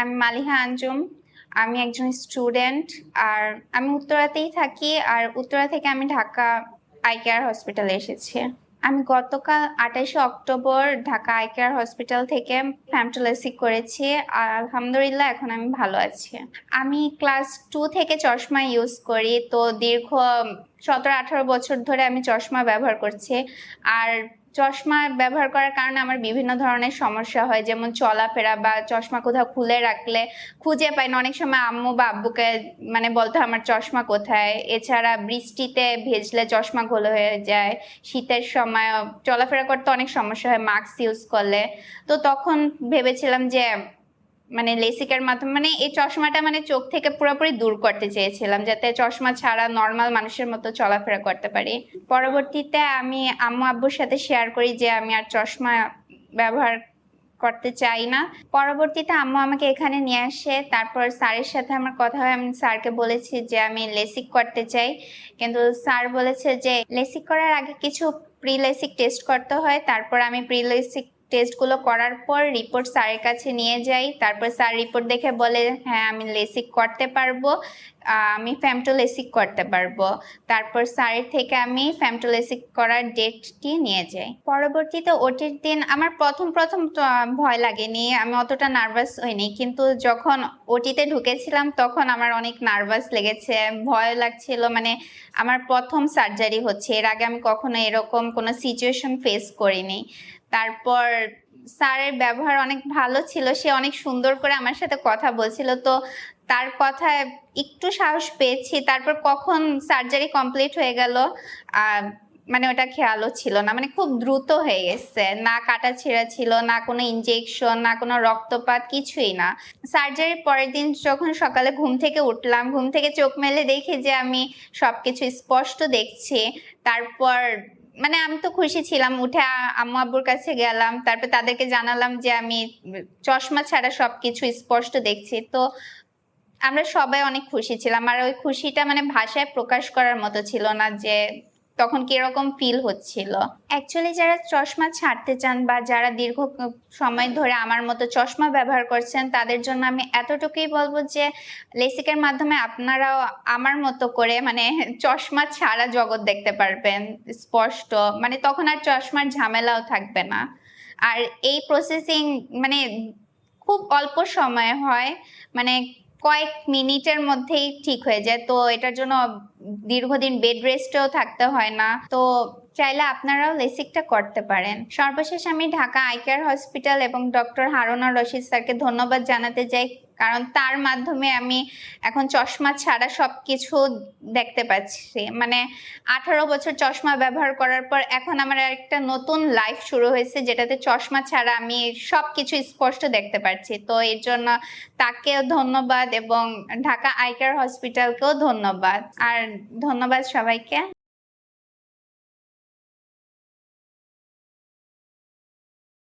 আমি মালিহা আঞ্জুম। আমি একজন স্টুডেন্ট আর আমি উত্তরাতেই থাকি আর উত্তরা থেকে আমি ঢাকা আই কেয়ার হসপিটালে এসেছি। আমি গতকাল আঠাশে October Dhaka eye care hospital থেকে ফ্যামটোলেসিক করেছি আর আলহামদুলিল্লাহ এখন আমি ভালো আছি। আমি ক্লাস টু থেকে চশমা ইউজ করি। তো দীর্ঘ সতেরো আঠারো বছর ধরে আমি চশমা ব্যবহার করছি। আর চশমা ব্যবহার করার কারণে আমার বিভিন্ন ধরনের সমস্যা হয়, যেমন চলাফেরা বা চশমা কোথাও খুলে রাখলে খুঁজে পাই না। অনেক সময় আম্মু বা আব্বুকে মানে বলতে, আমার চশমা কোথায়? এছাড়া বৃষ্টিতে ভেজলে চশমা গোলো হয়ে যায়। শীতের সময় চলাফেরা করতে অনেক সমস্যা হয়, মাস্ক ইউজ করলে। তো তখন ভেবেছিলাম যে মানে লেসিকের মাধ্যমে মানে এই চশমাটা মানে চোখ থেকে পুরোপুরি দূর করতে চেয়েছিলাম, যাতে চশমা ছাড়া নর্মাল মানুষের মতো চলাফেরা করতে পারি। পরবর্তীতে আমি আম্মু আব্বুর সাথে শেয়ার করি যে আমি আর চশমা ব্যবহার করতে চাই না। পরবর্তীতে আম্মু আমাকে এখানে নিয়ে আসে, তারপর স্যারের সাথে আমার কথা হয়। আমি স্যারকে বলেছি যে আমি লেসিক করতে চাই, কিন্তু স্যার বলেছে যে লেসিক করার আগে কিছু প্রি লেসিক টেস্ট করতে হয়, তারপর আমি প্রি লেসিক টেস্টগুলো করার পর রিপোর্ট স্যারের কাছে নিয়ে যাই। তারপর স্যার রিপোর্ট দেখে বলে হ্যাঁ আমি লেসিক করতে পারব। আমি ফ্যামটোলেসিক করতে পারব। তারপর স্যারের থেকে আমি ফ্যামটোলেসিক করার ডেটটি নিয়ে যাই। পরবর্তীতে ওটির দিন আমার প্রথম প্রথম ভয় লাগেনি। আমি অতটা নার্ভাস হইনি। কিন্তু যখন ওটিতে ঢুকেছিলাম, তখন আমার অনেক নার্ভাস লেগেছে, ভয় লাগছিল। মানে আমার প্রথম সার্জারি হচ্ছে। এর আগে আমি কখনো এরকম কোনো সিচুয়েশন ফেস করিনি। তারপর স্যারের ব্যবহার অনেক ভালো ছিল, সে অনেক সুন্দর করে আমার সাথে কথা বলছিল, তো তার কথায় একটু সাহস পেয়েছি, তারপর কখন সার্জারি কমপ্লিট হয়ে গেল মানে ওটা খেয়ালও ছিল না মানে খুব দ্রুত হয়ে গেছে, না কাটা ছেঁড়া ছিল, না কোনো ইনজেকশন না কোনো রক্তপাত, কিছুই না। সার্জারির পরের দিন যখন সকালে ঘুম থেকে উঠলাম, ঘুম থেকে চোখ মেলে দেখি যে আমি সবকিছু স্পষ্ট দেখছি, তারপর মানে আমি তো খুশি ছিলাম, উঠে আম্মু আব্বুর কাছে গেলাম, তারপর তাদেরকে জানালাম যে আমি চশমা ছাড়া সবকিছু স্পষ্ট দেখছি। তো আমরা সবাই অনেক খুশি ছিলাম, আর ওই খুশিটা মানে ভাষায় প্রকাশ করার মতো ছিল না যে তখন কীরকম ফিল হচ্ছিল? অ্যাকচুয়ালি যারা চশমা ছাড়তে চান বা যারা দীর্ঘ সময় ধরে আমার মতো চশমা ব্যবহার করছেন, তাদের জন্য আমি এতটুকুই বলব যে লেসিকের মাধ্যমে আপনারাও আমার মতো করে মানে চশমা ছাড়া জগৎ দেখতে পারবেন, স্পষ্ট। মানে তখন আর চশমার ঝামেলাও থাকবে না। আর এই প্রসেসিং মানে খুব অল্প সময় হয় মানে কয়েক মিনিটের মধ্যেই ঠিক হয়ে যায়। তো এটার জন্য দীর্ঘদিন বেড রেস্টেও থাকতে হয় না। তো চাইলে আপনারাও লেসিকটা করতে পারেন। সর্বশেষ আমি ঢাকা আইকার হসপিটাল এবং ডক্টর হারুনা রশিদ স্যারকে ধন্যবাদ জানাতে চাই। কারণ তার মাধ্যমে আমি এখন চশমা ছাড়া সব কিছু দেখতে পাচ্ছি। মানে আঠারো বছর চশমা ব্যবহার করার পর এখন আমার একটা নতুন লাইফ শুরু হয়েছে, যেটাতে চশমা ছাড়া আমি সব কিছু স্পষ্ট দেখতে পাচ্ছি। তো এর জন্য তাকেও ধন্যবাদ এবং ঢাকা আই কেয়ার হসপিটালকেও ধন্যবাদ। আর ধন্যবাদ সবাইকে।